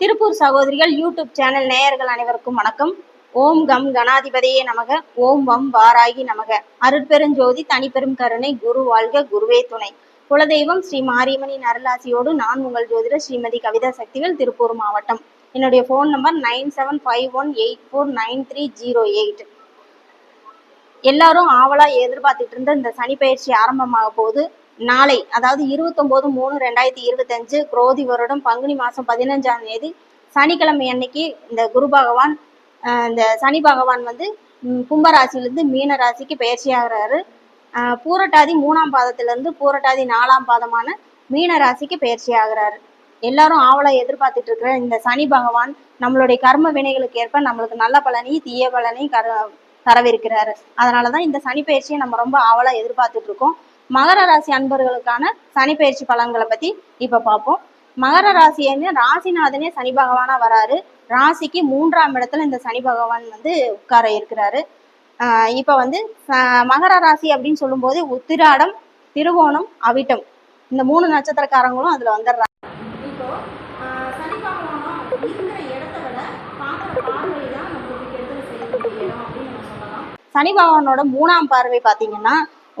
திருப்பூர் சகோதரிகள் YouTube channel நேயர்கள் அனைவருக்கும் வணக்கம். ஓம் கம் கணாதிபதியே நமக. ஓம் வம் வாராகி நமக. அருட்பெருஞ்சோதி தனிப்பெரும் கருணை குரு வாழ்க குருவே துணை. குலதெய்வம் ஸ்ரீ மாரியம்மனின் அருளாசியோடு நான் உங்கள் ஜோதிடர் ஸ்ரீமதி கவிதா சக்திகள் திருப்பூர் மாவட்டம். என்னுடைய phone number nine seven five one eight four nine three zero eight. எல்லாரும் ஆவலா எதிர்பார்த்துட்டு இருந்த இந்த சனி பயிற்சி ஆரம்பமாக போது நாளை அதாவது இருபத்தொம்போது மூணு ரெண்டாயிரத்தி இருபத்தஞ்சு குரோதி வருடம் பங்குனி மாதம் பதினஞ்சாம் தேதி சனிக்கிழமை அன்னைக்கு இந்த குரு பகவான் இந்த சனி பகவான் வந்து ம், கும்பராசியிலிருந்து மீன ராசிக்கு பயிற்சி ஆகுறாரு பூரட்டாதி மூணாம் பாதத்திலிருந்து பூரட்டாதி நாலாம் பாதமான மீன ராசிக்கு பயிற்சி ஆகுறாரு எல்லாரும் ஆவலா எதிர்பார்த்துட்டு இருக்கிற இந்த சனி பகவான் நம்மளுடைய கர்ம வினைகளுக்கு ஏற்ப நம்மளுக்கு நல்ல பலனையும் தீய பலனையும் கர தரவிருக்கிறாரு. அதனாலதான் இந்த சனி பயிற்சியை நம்ம ரொம்ப ஆவலா எதிர்பார்த்துட்டு இருக்கோம். மகர ராசி அன்பர்களுக்கான சனி பயிற்சி பலன்களை பத்தி இப்ப பார்ப்போம். மகர ராசின்னு ராசிநாதனே சனி பகவானா வராரு. ராசிக்கு மூன்றாம் இடத்துல இந்த சனி பகவான் வந்து உட்கார இருக்கிறாரு. ஆஹ் இப்ப வந்து மகர ராசி அப்படின்னு சொல்லும்போது உத்திராடம் திருவோணம் அவிட்டம். இந்த மூணு நட்சத்திரக்காரங்களும் அதுல வந்துடுறாங்க. சனி பகவானோட மூணாம் பார்வை பார்த்தீங்கன்னா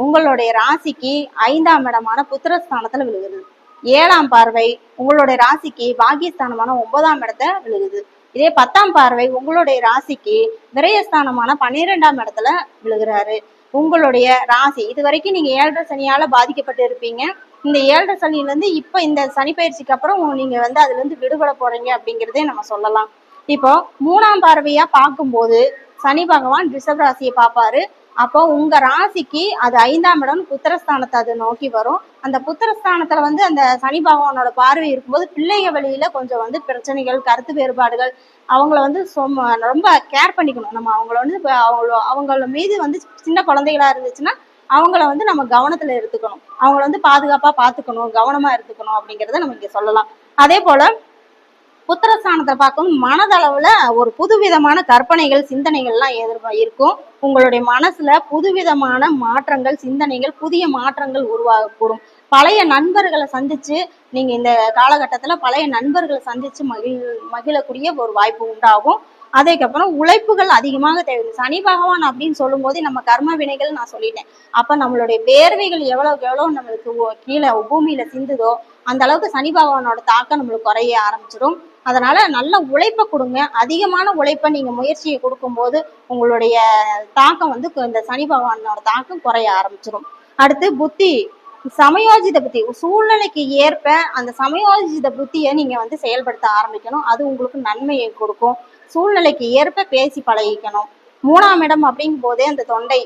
உங்களுடைய ராசிக்கு ஐந்தாம் இடமான புத்திரஸ்தானத்துல விழுகுது. ஏழாம் பார்வை உங்களுடைய ராசிக்கு பாகியஸ்தானமான ஒன்பதாம் இடத்த விழுகுது. இதே பத்தாம் பார்வை உங்களுடைய ராசிக்கு விரயஸ்தானமான பன்னிரெண்டாம் இடத்துல விழுகிறாரு. உங்களுடைய ராசி இது வரைக்கும் நீங்க ஏழரை சனியால பாதிக்கப்பட்டு இருப்பீங்க. இந்த ஏழரை சனியில இருந்து இப்ப இந்த சனி பயிற்சிக்கு அப்புறம் நீங்க வந்து அதுல இருந்து விடுபட போறீங்க அப்படிங்கிறதே நம்ம சொல்லலாம். இப்போ மூணாம் பார்வையா பார்க்கும்போது சனி பகவான் ரிஷப் ராசியை பார்ப்பாரு. அப்போ உங்க ராசிக்கு அது ஐந்தாம் இடம் புத்திரஸ்தானத்தை அது நோக்கி வரும். அந்த புத்திரஸ்தானத்துல வந்து அந்த சனி பகவானோட பார்வை இருக்கும்போது பிள்ளைங்க வழியில கொஞ்சம் வந்து பிரச்சனைகள் கருத்து வேறுபாடுகள் அவங்கள வந்து ரொம்ப கேர் பண்ணிக்கணும். நம்ம அவங்கள வந்து அவங்கள அவங்கள மீது வந்து சின்ன குழந்தைகளா இருந்துச்சுன்னா அவங்கள வந்து நம்ம கவனத்துல எடுத்துக்கணும். அவங்கள வந்து பாதுகாப்பா பாத்துக்கணும் கவனமா எடுத்துக்கணும் அப்படிங்கறத நம்ம இங்க சொல்லலாம். அதே போல புத்திரஸ்தானத்தை பார்க்கும் மனதளவுல ஒரு புதுவிதமான கற்பனைகள் சிந்தனைகள்லாம் எதிர்பா இருக்கும். உங்களுடைய மனசுல புதுவிதமான மாற்றங்கள் சிந்தனைகள் புதிய மாற்றங்கள் உருவாகக்கூடும். பழைய நண்பர்களை சந்திச்சு நீங்க இந்த காலகட்டத்துல பழைய நண்பர்களை சந்திச்சு மகிழ் மகிழக்கூடிய ஒரு வாய்ப்பு உண்டாகும். அதுக்கப்புறம் உழைப்புகள் அதிகமாக தேவை. சனி பகவான் அப்படின்னு சொல்லும் போது நம்ம கர்ம வினைகள் நான் சொல்லிட்டேன். அப்ப நம்மளுடைய வேர்வைகள் எவ்வளவுக்கு எவ்வளவு நம்மளுக்கு கீழே பூமியில சிந்துதோ அந்த அளவுக்கு சனி பகவானோட தாக்கம் நம்மளுக்கு குறைய ஆரம்பிச்சிடும். அதனால நல்ல உழைப்பை கொடுங்க. அதிகமான உழைப்பை நீங்க முயற்சியை கொடுக்கும்போது உங்களுடைய தாக்கம் வந்து இந்த சனி பகவானோட தாக்கம் குறைய ஆரம்பிச்சிடும் அடுத்து புத்தி. சமயோஜித புத்தி. சூழ்நிலைக்கு ஏற்ப அந்த சமயோஜித புத்தியை நீங்க வந்து செயல்படுத்த ஆரம்பிக்கணும். அது உங்களுக்கு நன்மையை கொடுக்கும். சூழ்நிலைக்கு ஏற்ப பேசி பழகிக்கணும். மூணாம் இடம் அப்படிங்கும் போதே அந்த தொண்டை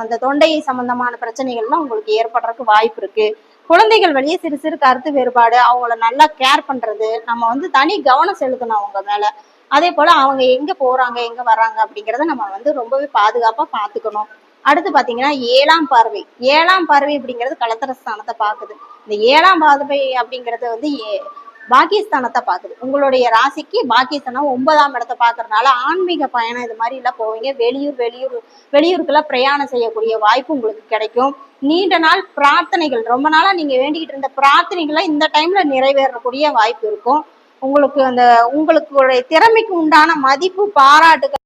அந்த தொண்டை சம்பந்தமான பிரச்சனைகள்லாம் உங்களுக்கு ஏற்படுறதுக்கு வாய்ப்பு இருக்கு. குழந்தைகள் வழியே சிறு சிறு கருத்து வேறுபாடு அவங்கள நல்லா கேர் பண்றது நம்ம வந்து தனி கவனம் செலுத்தணும் அவங்க மேல. அதே போல அவங்க எங்க போறாங்க எங்க வர்றாங்க அப்படிங்கறத நம்ம வந்து ரொம்பவே பாதுகாப்பா பாத்துக்கணும். அடுத்து பாத்தீங்கன்னா ஏழாம் பார்வை. ஏழாம் பார்வை அப்படிங்கிறது கலத்தர ஸ்தானத்தை பாக்குது இந்த ஏழாம் பார்வை அப்படிங்கறது வந்து ஏ- பாக்கியஸ்தானத்தை பார்க்குது. உங்களுடைய ராசிக்கு பாக்கியஸ்தானம் ஒன்பதாம் இடத்தை பார்க்குறதுனால ஆன்மீக பயணம் இது மாதிரி எல்லாம் போவீங்க. வெளியூர் வெளியூர் வெளியூருக்குலாம் பிரயாணம் செய்யக்கூடிய வாய்ப்பு உங்களுக்கு கிடைக்கும். நீண்ட நாள் பிரார்த்தனைகள் ரொம்ப நாளா நீங்க வேண்டிக்கிட்டு இருந்த பிரார்த்தனைகளை இந்த டைம்ல நிறைவேறக்கூடிய வாய்ப்பு இருக்கும். உங்களுக்கு அந்த உங்களுடைய திறமைக்கு உண்டான மதிப்பு பாராட்டுகள்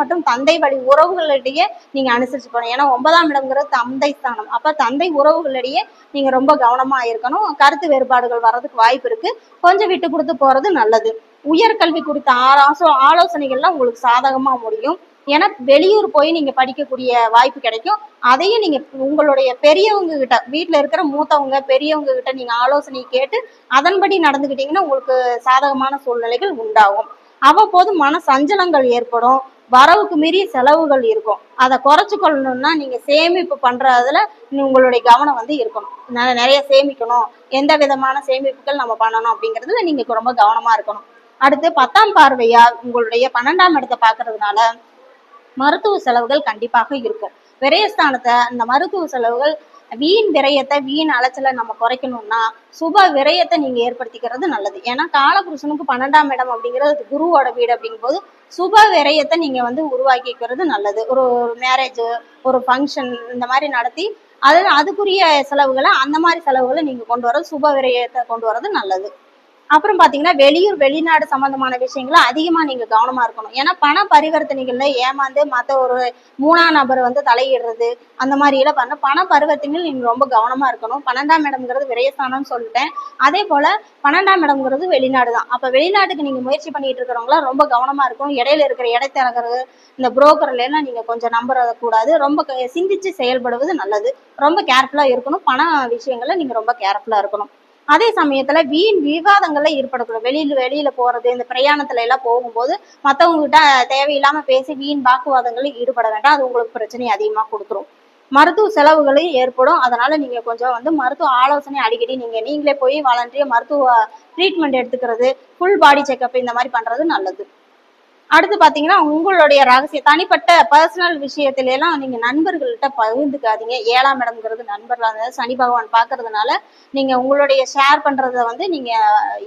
மற்றும் தந்தை வழி உறவுகளிடையே நீங்க அனுசரிச்சு போகணும். ஏன்னா ஒன்பதாம் இடம்ங்கிறது தந்தை ஸ்தானம். அப்ப தந்தை உறவுகளிடையே நீங்க ரொம்ப கவனமா இருக்கணும். கருத்து வேறுபாடுகள் வர்றதுக்கு வாய்ப்பு இருக்கு. கொஞ்சம் விட்டு கொடுத்து போறது நல்லது. உயர்கல்வி குறித்த ஆலோச ஆலோசனைகள்லாம் உங்களுக்கு சாதகமா முடியும். ஏன்னா வெளியூர் போய் நீங்க படிக்கக்கூடிய வாய்ப்பு கிடைக்கும். அதையும் நீங்க உங்களுடைய பெரியவங்க கிட்ட வீட்டுல இருக்கிற மூத்தவங்க பெரியவங்க கிட்ட நீங்க ஆலோசனை கேட்டு அதன்படி நடந்துக்கிட்டீங்கன்னா உங்களுக்கு சாதகமான சூழ்நிலைகள் உண்டாகும். அவ்வப்போது மன சஞ்சலங்கள் ஏற்படும். வரவுக்கு மீறிய செலவுகள் இருக்கும். அதை குறைச்சு கொள்ளணும்னா நீங்க சேமிப்பு பண்றதுல உங்களுடைய கவனம் வந்து இருக்கணும். நெ- நிறைய சேமிக்கணும். எந்த விதமான சேமிப்புகள் நம்ம பண்ணணும் அப்படிங்கிறதுல நீங்க ரொம்ப கவனமா இருக்கணும். அடுத்து பத்தாம் பார்வையா உங்களுடைய பன்னெண்டாம் இடத்தை பாக்குறதுனால மருத்துவ செலவுகள் கண்டிப்பாக இருக்கும். விரயஸ்தானத்தை இந்த மருத்துவ செலவுகள் வீண் விரயத்தை வீண் அலைச்சலை நம்ம குறைக்கணும்னா சுப விரயத்தை நீங்க ஏற்படுத்திக்கிறது நல்லது. ஏன்னா காலபுருஷனுக்கு பன்னெண்டாம் இடம் அப்படிங்கிறது குருவோட வீடு அப்படிங்கும்போது சுப விரயத்தை நீங்க வந்து உருவாக்கிக்கிறது நல்லது. ஒரு மேரேஜ் ஒரு ஃபங்க்ஷன் இந்த மாதிரி நடத்தி அது அதுக்குரிய செலவுகளை அந்த மாதிரி செலவுகளை நீங்க கொண்டு வர சுப விரயத்தை கொண்டு வர்றது நல்லது. அப்புறம் பாத்தீங்கன்னா வெளியூர் வெளிநாடு சம்பந்தமான விஷயங்களை அதிகமா நீங்க கவனமா இருக்கணும். ஏன்னா பண பரிவர்த்தனைகள்ல ஏமாந்து மத்த ஒரு மூணாம் நபர் வந்து தலையிடுறது அந்த மாதிரி எல்லாம் பண்ண பண பரிவர்த்தனைகள் நீங்க ரொம்ப கவனமா இருக்கணும். பன்னெண்டாம் இடம்ங்கிறது விரயஸ்தானம் சொல்லிட்டேன். அதே போல பன்னெண்டாம் இடம்ங்கிறது வெளிநாடு தான். அப்ப வெளிநாட்டுக்கு நீங்க முயற்சி பண்ணிட்டு இருக்கிறவங்களா ரொம்ப கவனமா இருக்கணும். இடையில இருக்கிற இடைத்தரகர்கள் இந்த புரோக்கர்ல எல்லாம் நீங்க கொஞ்சம் நம்புறத கூடாது. ரொம்ப க- சிந்திச்சு செயல்படுவது நல்லது. ரொம்ப கேர்ஃபுல்லா இருக்கணும். பண விஷயங்கள்ல நீங்க ரொம்ப கேர்ஃபுல்லா இருக்கணும். அதே சமயத்துல வீண் விவாதங்கள்ல ஈடுபடக்கூடாது. வெளியில வெளியில போறது இந்த பிரயாணத்துல எல்லாம் போகும்போது மத்தவங்க கிட்ட தேவையில்லாம பேசி வீண் வாக்குவாதங்களில் ஈடுபட வேண்டாம். அது உங்களுக்கு பிரச்சனையை அதிகமா கொடுத்துரும். மருத்துவ செலவுகளும் ஏற்படும். அதனால நீங்க கொஞ்சம் வந்து மருத்துவ ஆலோசனை அடிக்கடி நீங்க நீங்களே போய் வாலண்டியா மருத்துவ ட்ரீட்மெண்ட் எடுத்துக்கிறது ஃபுல் பாடி செக்அப் இந்த மாதிரி பண்றது நல்லது. அடுத்து பாத்தீங்கன்னா உங்களுடைய ரகசிய தனிப்பட்ட பர்சனல் விஷயத்துல எல்லாம் நீங்க நண்பர்கள்ட்ட பகிர்ந்துக்காதீங்க. ஏழாம் இடம்ங்கிறது நண்பர்களாக அதாவது சனி பகவான் பாக்குறதுனால நீங்க உங்களுடைய ஷேர் பண்றத வந்து நீங்க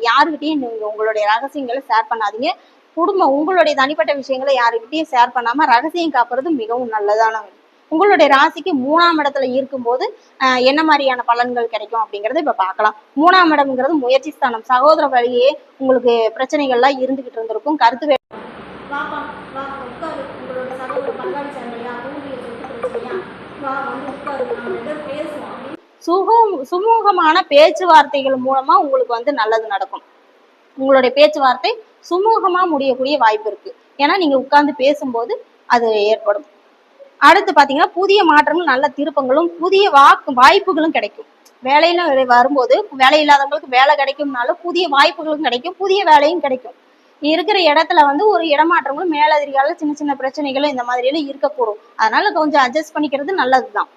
யாருக்கிட்டையும் நீங்க உங்களுடைய ரகசியங்களை ஷேர் பண்ணாதீங்க. குடும்பம் உங்களுடைய தனிப்பட்ட விஷயங்களை யாருக்கிட்டையும் ஷேர் பண்ணாம ரகசியம் காப்புறது மிகவும் நல்லதான உங்களுடைய ராசிக்கு மூணாம் இடத்துல இருக்கும்போது என்ன மாதிரியான பலன்கள் கிடைக்கும் அப்படிங்கறத இப்ப பார்க்கலாம் மூணாம் இடம்ங்கிறது முயற்சி ஸ்தானம் சகோதர வழியே உங்களுக்கு பிரச்சனைகள்லாம் இருந்துகிட்டு இருந்திருக்கும். கருத்து வாப்பா, வா, உட்காரு. உங்களோட சகோதர பங்காளி சண்டையா, சொத்து பிரச்சனையா? வா, வந்து உட்காரு. நாம ரெண்டு பேசுவோம். சுகம் சுமூகமான பேச்சுவார்த்தைகள் மூலமா உங்களுக்கு வந்து நல்லது நடக்கும். உங்களுடைய பேச்சுவார்த்தை சுமூகமா முடியக்கூடிய வாய்ப்பு இருக்கு. ஏன்னா நீங்க உட்கார்ந்து பேசும்போது அது ஏற்படும். அடுத்து பாத்தீங்கன்னா புதிய மாற்றங்களும் நல்ல திருப்பங்களும் புதிய வாக்கு வாய்ப்புகளும் கிடைக்கும். வேலையில வரும்போது வேலை இல்லாதவங்களுக்கு வேலை கிடைக்கும்னாலும் புதிய வாய்ப்புகளும் கிடைக்கும் புதிய வேலையும் கிடைக்கும். இருக்கிற இடத்துல வந்து ஒரு இடமாற்றங்களும் மேலதிகால சின்ன சின்ன பிரச்சனைகளும் இந்த மாதிரி எல்லாம் இருக்கக்கூடும். அதனால கொஞ்சம் அட்ஜஸ்ட் பண்ணிக்கிறது நல்லதுதான்.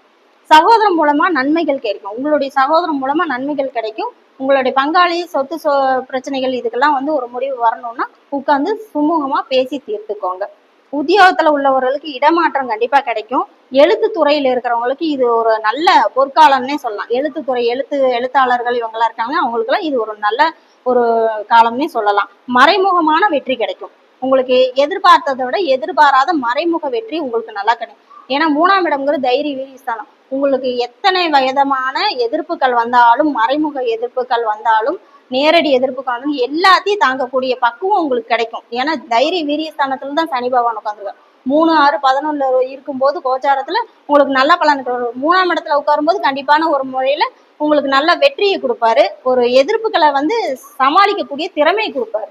சகோதரம் மூலமா நன்மைகள் கிடைக்கும். உங்களுடைய சகோதரம் மூலமா நன்மைகள் கிடைக்கும். உங்களுடைய பங்காளி சொத்து சொ பிரச்சனைகள் இதுக்கெல்லாம் வந்து ஒரு முடிவு வரணும்னா உட்கார்ந்து சுமூகமா பேசி தீர்த்துக்கோங்க. உத்தியோகத்துல உள்ளவர்களுக்கு இடமாற்றம் கண்டிப்பா கிடைக்கும். எழுத்து துறையில இருக்கிறவங்களுக்கு இது ஒரு நல்ல பொற்காலம்னே சொல்லலாம். எழுத்துத்துறை எழுத்து எழுத்தாளர்கள் இவங்கெல்லாம் இருக்காங்க. அவங்களுக்கெல்லாம் இது ஒரு நல்ல ஒரு காலம்னே சொல்லலாம். மறைமுகமான வெற்றி கிடைக்கும். உங்களுக்கு எதிர்பார்த்ததை விட எதிர்பாராத மறைமுக வெற்றி உங்களுக்கு நல்லா கிடைக்கும். ஏன்னா மூணாம் இடம்ங்கிறது தைரிய வீரியஸ்தானம் உங்களுக்கு எத்தனை விதமான எதிர்ப்புகள் வந்தாலும் மறைமுக எதிர்ப்புகள் வந்தாலும் நேரடி எதிர்ப்புகள் வந்தாலும் எல்லாத்தையும் தாங்கக்கூடிய பக்குவம் உங்களுக்கு கிடைக்கும். ஏன்னா தைரிய வீரியஸ்தானத்துல தான் சனி பகவான் உட்காந்துருக்காரு மூணு ஆறு பதினொன்னுல இருக்கும்போது கோச்சாரத்துல உங்களுக்கு நல்ல பலன் கிடைக்கும். மூணாம் இடத்துல உட்காரும்போது கண்டிப்பான ஒரு முறையில உங்களுக்கு நல்ல வெற்றியை கொடுப்பாரு. ஒரு எதிர்ப்புகளை வந்து சமாளிக்கக்கூடிய திறமையை கொடுப்பாரு.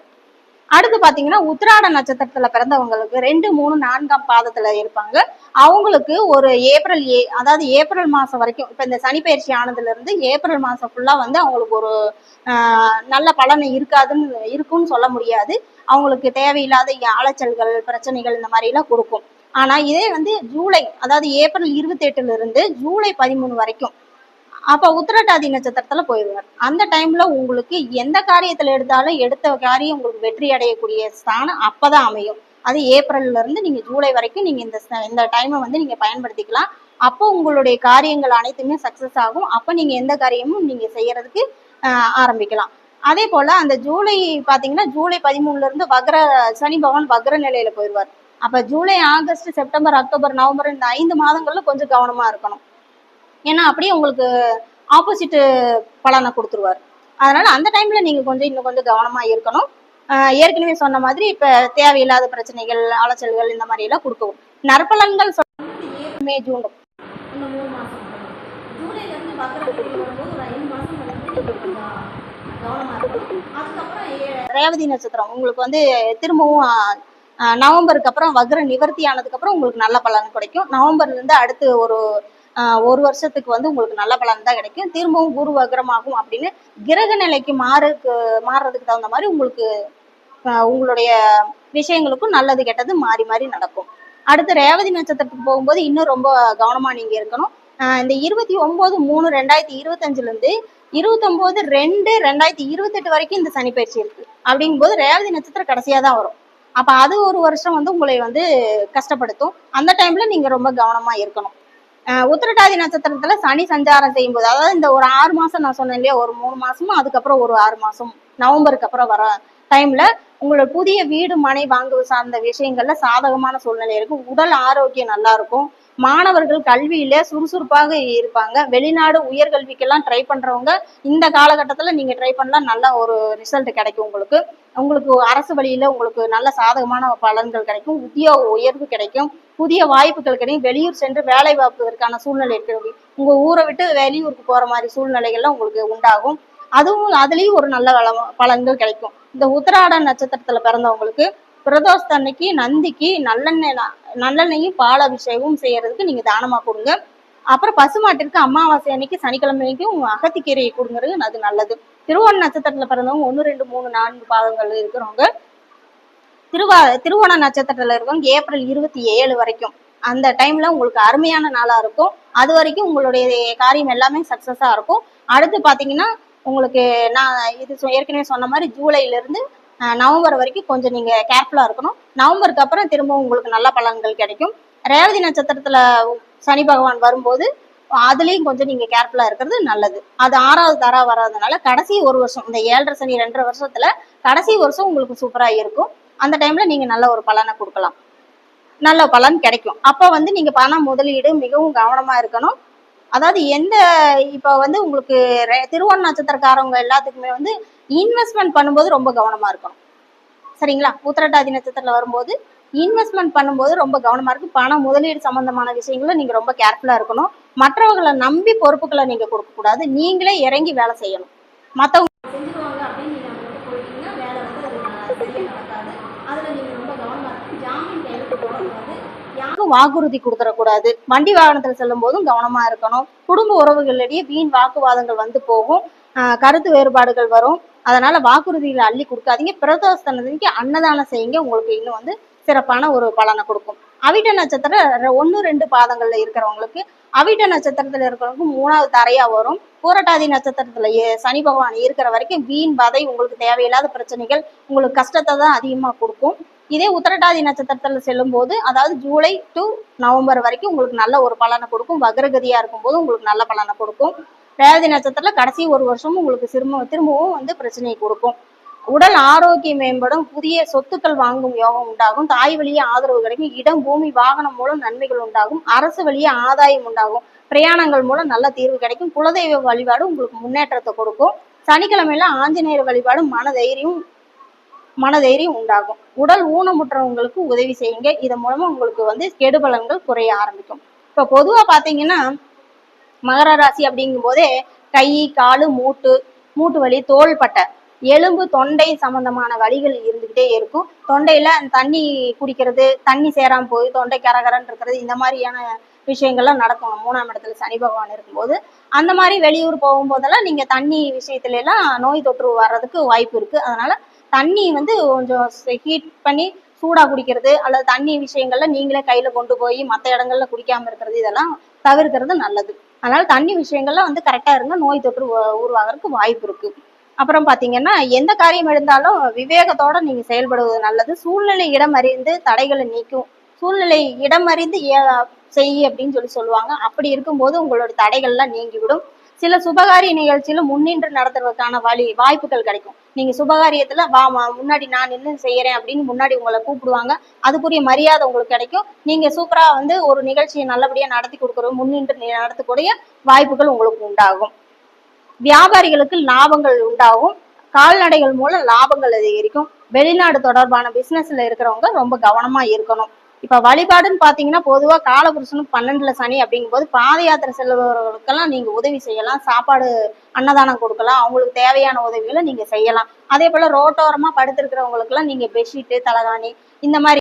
அடுத்து பாத்தீங்கன்னா உத்திராட நட்சத்திரத்துல பிறந்தவங்களுக்கு ரெண்டு மூணு நான்காம் பாதத்துல இருப்பாங்க. அவங்களுக்கு ஒரு ஏப்ரல் ஏ அதாவது ஏப்ரல் மாசம் வரைக்கும் இப்போ இந்த சனி பயிற்சி ஆனதுல இருந்து ஏப்ரல் மாசம் ஃபுல்லா வந்து அவங்களுக்கு ஒரு ஆஹ், நல்ல பலன் இருக்காதுன்னு இருக்குன்னு சொல்ல முடியாது. அவங்களுக்கு தேவையில்லாத அலைச்சல்கள் பிரச்சனைகள் இந்த மாதிரிலாம் கொடுக்கும். ஆனா இதே வந்து ஜூலை அதாவது ஏப்ரல் இருபத்தெட்டுல இருந்து ஜூலை பதிமூணு வரைக்கும். அப்போ உத்திரட்டாதி நட்சத்திரத்துல போயிடுவார். அந்த டைம்ல உங்களுக்கு எந்த காரியத்தில் எடுத்தாலும் எடுத்த காரியம் உங்களுக்கு வெற்றி அடையக்கூடிய ஸ்தானம் அப்பதான் அமையும். அது ஏப்ரல்ல இருந்து நீங்கள் ஜூலை வரைக்கும் நீங்கள் இந்த இந்த டைமை வந்து நீங்க பயன்படுத்திக்கலாம். அப்போ உங்களுடைய காரியங்கள் அனைத்துமே சக்ஸஸ் ஆகும். அப்போ நீங்கள் எந்த காரியமும் நீங்கள் செய்யறதுக்கு ஆரம்பிக்கலாம். அதே போல அந்த ஜூலை பாத்தீங்கன்னா ஜூலை பதிமூணுல இருந்து வக்ர சனி பகவான் வக்ர நிலையில போயிடுவார் அப்போ July August September October November இந்த ஐந்து மாதங்களில் கொஞ்சம் கவனமா இருக்கணும். ஏன்னா அப்படியே உங்களுக்கு ஆப்போசிட்டு பலனை கொடுத்துருவார். அதனால அந்த டைம்ல நீங்க கொஞ்சம் இன்னும் கொஞ்சம் கவனமா இருக்கணும். ஏற்கனவே சொன்ன மாதிரி இப்போ தேவையில்லாத பிரச்சனைகள் அலைச்சல்கள் இந்த மாதிரி எல்லாம் கொடுக்கவும். நற்பலன்கள் சொன்ன மே ஜூன். இந்த மூணு வரும்போது ஒரு ஐந்து மாசம் ரேவதி நட்சத்திரம் உங்களுக்கு வந்து திரும்பவும் நவம்பருக்கு அப்புறம் வக்ர நிவர்த்தி ஆனதுக்கு அப்புறம் உங்களுக்கு நல்ல பலன் கிடைக்கும். நவம்பர்ல இருந்து அடுத்து ஒரு ஒரு வருஷத்துக்கு வந்து உங்களுக்கு நல்ல பலன் தான் கிடைக்கும். திரும்பவும் குரு வக்ரமாகும் அப்படின்னு கிரக நிலைக்கு மாறுக்கு மாறுறதுக்கு தகுந்த மாதிரி உங்களுக்கு உங்களுடைய விஷயங்களுக்கும் நல்லது கெட்டது மாறி மாறி நடக்கும். அடுத்து ரேவதி நட்சத்திரத்துக்கு போகும்போது இன்னும் ரொம்ப கவனமா நீங்க இருக்கணும். இந்த இருபத்தி ஒன்பது மூணு ரெண்டாயிரத்தி இருபத்தஞ்சுல இருந்து இருபத்தொம்போது ரெண்டு ரெண்டாயிரத்தி இருபத்தெட்டு வரைக்கும் இந்த சனி பயிற்சி இருக்கு. அப்படிங்கும்போது ரேவதி நட்சத்திரம் கடைசியா தான் வரும். அப்ப அது ஒரு வருஷம் வந்து உங்களை வந்து கஷ்டப்படுத்தும். அந்த டைம்ல நீங்க ரொம்ப கவனமா இருக்கணும். ஆஹ் உத்திரட்டாதி நட்சத்திரத்துல சனி சஞ்சாரம் செய்யும்போது அதாவது இந்த ஒரு ஆறு மாசம் நான் சொன்னேன் இல்லையா ஒரு மூணு மாசமும் அதுக்கப்புறம் ஒரு ஆறு மாசம் நவம்பருக்கு அப்புறம் வர டைம்ல உங்களோட புதிய வீடு மனை வாங்குவது சார்ந்த விஷயங்கள்ல சாதகமான சூழ்நிலை இருக்கும் உடல் ஆரோக்கியம் நல்லா இருக்கும். மாணவர்கள் கல்வியில சுறுசுறுப்பாக இருப்பாங்க. வெளிநாடு உயர்கல்விக்கெல்லாம் ட்ரை பண்றவங்க இந்த காலகட்டத்தில் நீங்க ட்ரை பண்ணலாம் நல்ல ஒரு ரிசல்ட் கிடைக்கும் உங்களுக்கு. உங்களுக்கு அரசு வழியில உங்களுக்கு நல்ல சாதகமான பலன்கள் கிடைக்கும். உத்தியோக உயர்வு கிடைக்கும். புதிய வாய்ப்புகள் கிடைக்கும். வெளியூர் சென்று வேலை பார்ப்பதற்கான சூழ்நிலை இருக்கிறது உங்க ஊரை விட்டு வெளியூருக்கு போற மாதிரி சூழ்நிலைகள்லாம் உங்களுக்கு உண்டாகும். அதுவும் அதுலேயும் ஒரு நல்ல பலன்கள் கிடைக்கும். இந்த உத்தராட நட்சத்திரத்துல பிறந்தவங்களுக்கு பிரதோஷத்து அன்னைக்கு நந்திக்கு நல்லெண்ணெய் நல்லெண்ணெயும் பால் அபிஷேகமும் செய்யறதுக்கு நீங்க தானமா கொடுங்க. அப்புறம் பசுமாட்டிற்கு அமாவாசை அன்னைக்கு சனிக்கிழமைக்கும் அகத்திக்கீரையை கொடுங்கிறது அது நல்லது. திருவோண நட்சத்திரத்துல பிறந்தவங்க ஒன்று ரெண்டு மூணு நான்கு பாதங்கள் இருக்கிறவங்க திருவா திருவோண நட்சத்திரத்துல இருக்கவங்க ஏப்ரல் இருபத்தி ஏழு வரைக்கும். அந்த டைம்ல உங்களுக்கு அருமையான நாளா இருக்கும். அது வரைக்கும் உங்களுடைய காரியம் எல்லாமே சக்சஸா இருக்கும். அடுத்து பாத்தீங்கன்னா உங்களுக்கு நான் இது ஏற்கனவே சொன்ன மாதிரி ஜூலைல இருந்து நவம்பர் வரைக்கும் கொஞ்சம் நீங்கள் கேர்ஃபுல்லாக இருக்கணும். நவம்பருக்கு அப்புறம் திரும்பவும் உங்களுக்கு நல்ல பலன்கள் கிடைக்கும். ரேவதி நட்சத்திரத்தில் சனி பகவான் வரும்போது அதுலேயும் கொஞ்சம் நீங்கள் கேர்ஃபுல்லாக இருக்கிறது நல்லது. அது ஆறாவது தரா வராதனால கடைசி ஒரு வருஷம் இந்த ஏழரை சனி ரெண்டரை வருஷத்தில் கடைசி வருஷம் உங்களுக்கு சூப்பராக இருக்கும். அந்த டைமில் நீங்கள் நல்ல ஒரு பலனை கொடுக்கலாம். நல்ல பலன் கிடைக்கும். அப்போ வந்து நீங்கள் பணம் முதலீடு மிகவும் கவனமாக இருக்கணும். அதாவது எந்த இப்போ வந்து உங்களுக்கு ரெ- திருவோண நட்சத்திரக்காரவங்க எல்லாத்துக்குமே வந்து இன்வெஸ்ட்மெண்ட் பண்ணும்போது ரொம்ப கவனமா இருக்கணும். சரிங்களா? உத்திரட்டாதி நட்சத்திரத்தில் வரும்போது இன்வெஸ்ட்மெண்ட் பண்ணும்போது ரொம்ப கவனமாக இருக்கும் பணம் முதலீடு சம்மந்தமான விஷயங்களும் நீங்கள் ரொம்ப கேர்ஃபுல்லாக இருக்கணும். மற்றவர்களை நம்பி பொறுப்புகளை நீங்கள் கொடுக்கக்கூடாது நீங்களே இறங்கி வேலை செய்யணும். மற்றவங்க அதில் நீங்கள் ரொம்ப கவனமாக இருக்கும் ஜாமீன் கையெழுத்து போடக்கூடாது. யாரும் வாக்குறுதி கொடுத்துடக்கூடாது வண்டி வாகனத்துல செல்லும் போதும் கவனமா இருக்கணும். குடும்ப உறவுகளிடையே வீண் வாக்குவாதங்கள் வந்து போகும். கருத்து வேறுபாடுகள் வரும். அதனால வாக்குறுதிகளை அள்ளி கொடுக்காதீங்க. பிரதோஷத்தனத்துக்கு அன்னதானம் செய்யுங்க. உங்களுக்கு இன்னும் வந்து சிறப்பான ஒரு பலனை கொடுக்கும். அவிட்ட நட்சத்திரம் ஒன்று ரெண்டு பாதங்கள்ல இருக்கிறவங்களுக்கு அவிட்ட நட்சத்திரத்துல இருக்கிறவங்களுக்கு மூணாவது தரையா வரும். பூரட்டாதி நட்சத்திரத்துல சனி பகவான் இருக்கிற வரைக்கும் வீண் வதை உங்களுக்கு தேவையில்லாத பிரச்சனைகள் உங்களுக்கு கஷ்டத்தை தான் அதிகமா கொடுக்கும். இதே உத்தரட்டாதி நட்சத்திரத்துல செல்லும் போது அதாவது ஜூலை டு நவம்பர் வரைக்கும் உங்களுக்கு நல்ல ஒரு பலனை கொடுக்கும். வக்ரகதியா இருக்கும்போது உங்களுக்கு நல்ல பலனை கொடுக்கும். ரேவதி நட்சத்திரத்துல கடைசி ஒரு வருஷமும் உங்களுக்கு திரும்ப திரும்பவும் வந்து பிரச்சனையை கொடுக்கும். உடல் ஆரோக்கியம் மேம்படும். புதிய சொத்துக்கள் வாங்கும் யோகம் உண்டாகும். தாய் வழியே ஆதரவு கிடைக்கும். இடம் பூமி வாகனம் மூலம் நன்மைகள் உண்டாகும். அரசு வழியே ஆதாயம் உண்டாகும். பிரயாணங்கள் மூலம் நல்ல தீர்வு கிடைக்கும். குலதெய்வ வழிபாடு உங்களுக்கு முன்னேற்றத்தை கொடுக்கும். சனிக்கிழமையில ஆஞ்சநேயர் வழிபாடு மன தைரியம் மனதைரியம் உண்டாகும். உடல் ஊனமுற்றவங்களுக்கு உதவி செய்யுங்க. இதன் மூலமா உங்களுக்கு வந்து கெடுபலன்கள் குறைய ஆரம்பிக்கும். இப்போ பொதுவா பாத்தீங்கன்னா மகர ராசி அப்படிங்கும் போதே கை காலு மூட்டு மூட்டு வலி தோள்பட்டை எலும்பு தொண்டை சம்பந்தமான வலிகள் இருந்துகிட்டே இருக்கும். தொண்டையில அந்த தண்ணி குடிக்கிறது தண்ணி சேராம போய் தொண்டை கரகரன் இருக்கிறது இந்த மாதிரியான விஷயங்கள்லாம் நடக்கும். மூணாம் இடத்துல சனி பகவான் இருக்கும்போது. அந்த மாதிரி வெளியூர் போகும்போதெல்லாம் நீங்க தண்ணி விஷயத்துல எல்லாம் நோய் தொற்று வர்றதுக்கு வாய்ப்பு இருக்கு. அதனால தண்ணி வந்து கொஞ்சம் ஹீட் பண்ணி சூடா குடிக்கிறது அல்லது தண்ணி விஷயங்கள்ல நீங்களே கையில கொண்டு போய் மற்ற இடங்கள்ல குடிக்காம இருக்கிறது இதெல்லாம் தவிர்க்கிறது நல்லது. அதனால தண்ணி விஷயங்கள்லாம் வந்து கரெக்டா இருங்க. நோய் தொற்று உருவாகிறதுக்கு வாய்ப்பு இருக்கு. அப்புறம் பாத்தீங்கன்னா எந்த காரியம் இருந்தாலும் விவேகத்தோட நீங்க செயல்படுவது நல்லது. சூழ்நிலை இடம் அறிந்து தடைகளை நீக்கும். சூழ்நிலை இடம் அறிந்து ஏ- செய் அப்படின்னு சொல்லி சொல்லுவாங்க. அப்படி இருக்கும்போது உங்களோட தடைகள்லாம் நீங்கிவிடும். சில சுபகாரிய நிகழ்ச்சியில முன்னின்று நடத்துறதுக்கான வழி வாய்ப்புகள் கிடைக்கும். நீங்க சுபகாரியத்துல வா முன்னாடி நான் நின்று செய்யறேன் அப்படின்னு முன்னாடி உங்களை கூப்பிடுவாங்க. அதுக்குரிய மரியாதை உங்களுக்கு கிடைக்கும். நீங்க சூப்பரா வந்து ஒரு நிகழ்ச்சியை நல்லபடியா நடத்தி கொடுக்குற முன்னின்று நடத்தக்கூடிய வாய்ப்புகள் உங்களுக்கு உண்டாகும். வியாபாரிகளுக்கு லாபங்கள் உண்டாகும். கால்நடைகள் மூலம் லாபங்கள் அதிகரிக்கும். வெளிநாடு தொடர்பான பிசினஸ்ல இருக்கிறவங்க ரொம்ப கவனமா இருக்கணும். இப்ப வழிபாடுன்னு பாத்தீங்கன்னா பொதுவா காலபுருஷனுக்கு பன்னெண்டுல சனி அப்படிங்கும்போது பாத யாத்திரை செல்பவர்களுக்கெல்லாம் நீங்க உதவி செய்யலாம். சாப்பாடு அன்னதானம் கொடுக்கலாம். அவங்களுக்கு தேவையான உதவிகளை நீங்க செய்யலாம். அதே போல ரோட்டோரமா படுத்திருக்கிறவங்களுக்கு எல்லாம் நீங்க பெட்ஷீட்டு தலகாணி இந்த மாதிரி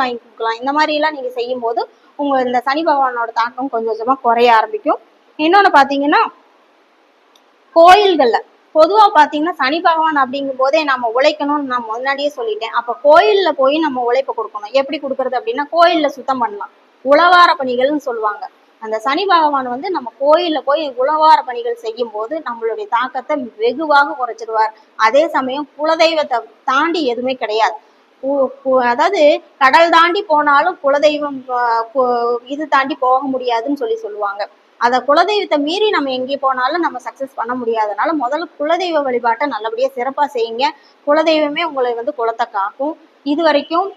வாங்கி கொடுக்கலாம். இந்த மாதிரி எல்லாம் நீங்க செய்யும் போது உங்க இந்த சனி பகவானோட தாக்கம் கொஞ்சம் கொஞ்சமா குறைய ஆரம்பிக்கும். இன்னொன்னு பாத்தீங்கன்னா கோயில்கள்ல பொதுவா பாத்தீங்கன்னா சனி பகவான் அப்படிங்கும் போதே நம்ம உழைக்கணும்னு நான் முன்னாடியே சொல்லிட்டேன். அப்ப கோயில்ல போய் நம்ம உழைப்பு கொடுக்கணும். எப்படி கொடுக்கறது அப்படின்னா கோயில்ல சுத்தம் பண்ணலாம். உழவார பணிகள்னு சொல்லுவாங்க. அந்த சனி பகவான் வந்து நம்ம கோயில்ல போய் உழவார பணிகள் செய்யும் போது நம்மளுடைய தாக்கத்தை வெகுவாக குறைச்சிடுவார் அதே சமயம் குலதெய்வத்தை தாண்டி எதுவுமே கிடையாது. அதாவது கடல் தாண்டி போனாலும் குலதெய்வம் இது தாண்டி போக முடியாதுன்னு சொல்லி சொல்லுவாங்க. அதை குலதெய்வத்தை மீறி நம்ம எங்கே போனாலும் நம்ம சக்ஸஸ் பண்ண முடியாதனால முதல்ல குலதெய்வ வழிபாட்டை நல்லபடியாக சிறப்பாக செய்யுங்க. குலதெய்வமே உங்களை வந்து குலத்தை காக்கும். இது வரைக்கும்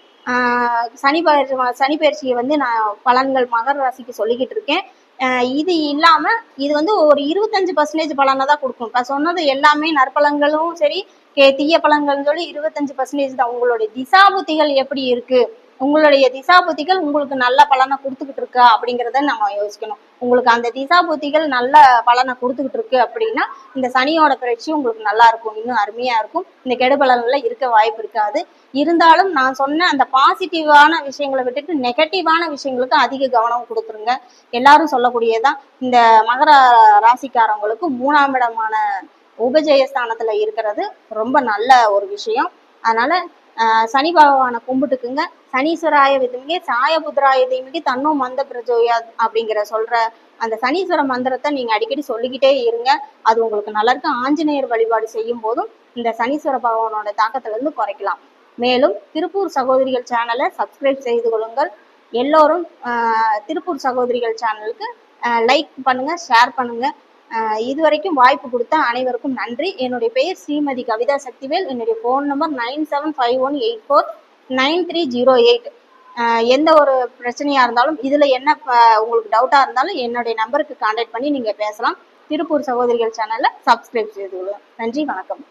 சனி பயிற்சி சனி பயிற்சியை வந்து நான் பலன்கள் மகர ராசிக்கு சொல்லிக்கிட்டு இருக்கேன். இது இல்லாமல் இது வந்து ஒரு இருபத்தஞ்சு பர்சன்டேஜ் பலனை தான் கொடுக்கும். இப்போ சொன்னது எல்லாமே நற்பலன்களும் சரி கே தீய பலன்கள்னு சொல்லி இருபத்தஞ்சு பர்சன்டேஜ் தான். உங்களுடைய திசாபுத்திகள் எப்படி இருக்கு? உங்களுடைய திசா புத்திகள் உங்களுக்கு நல்ல பலனை கொடுத்துக்கிட்டு இருக்கா அப்படிங்கிறத நம்ம யோசிக்கணும். உங்களுக்கு அந்த திசா புத்திகள் நல்ல பலனை கொடுத்துக்கிட்டு இருக்கு அப்படின்னா இந்த சனியோட பயிற்சி உங்களுக்கு நல்லா இருக்கும் இன்னும் அருமையா இருக்கும். இந்த கெடுபலன்ல இருக்க வாய்ப்பு இருக்காது. இருந்தாலும் நான் சொன்ன அந்த பாசிட்டிவான விஷயங்களை விட்டுட்டு நெகட்டிவான விஷயங்களுக்கு அதிக கவனம் கொடுத்துருங்க. எல்லாரும் சொல்லக்கூடியதான் இந்த மகர ராசிக்காரங்களுக்கு மூணாம் இடமான உபஜயஸ்தானத்துல இருக்கிறது ரொம்ப நல்ல ஒரு விஷயம். அதனால சனி பகவானை கும்பிட்டுக்குங்க. சனீஸ்வராய விதமிகே சாயபுத்ராய தீமிகி தன்னோ மந்த பிரஜோயா அப்படிங்கிற சொல்ற அந்த சனீஸ்வர மந்திரத்தை நீங்க அடிக்கடி சொல்லிக்கிட்டே இருங்க. அது உங்களுக்கு நல்லா இருக்கு. ஆஞ்சநேயர் வழிபாடு செய்யும் போதும் இந்த சனீஸ்வர பகவானோட தாக்கத்துல இருந்து குறைக்கலாம். மேலும் திருப்பூர் சகோதரிகள் சேனலை சப்ஸ்கிரைப் செய்து கொள்ளுங்கள். எல்லோரும் ஆஹ் திருப்பூர் சகோதரிகள் சேனலுக்கு லைக் பண்ணுங்க ஷேர் பண்ணுங்க. ஆஹ் இதுவரைக்கும் வாய்ப்பு கொடுத்த அனைவருக்கும் நன்றி. என்னுடைய பெயர் ஸ்ரீமதி கவிதா சக்திவேல். என்னுடைய phone number nine seven five one eight four. Nine three zero eight. எந்த ஒரு பிரச்சனையாக இருந்தாலும் இதில் என்ன உங்களுக்கு டவுட்டாக இருந்தாலும் என்னுடைய நம்பருக்கு காண்டாக்ட் பண்ணி நீங்கள் பேசலாம். திருப்பூர் சகோதரிகள் சேனலில் சப்ஸ்கிரைப் செய்து கொள்ளுங்கள் நன்றி வணக்கம்.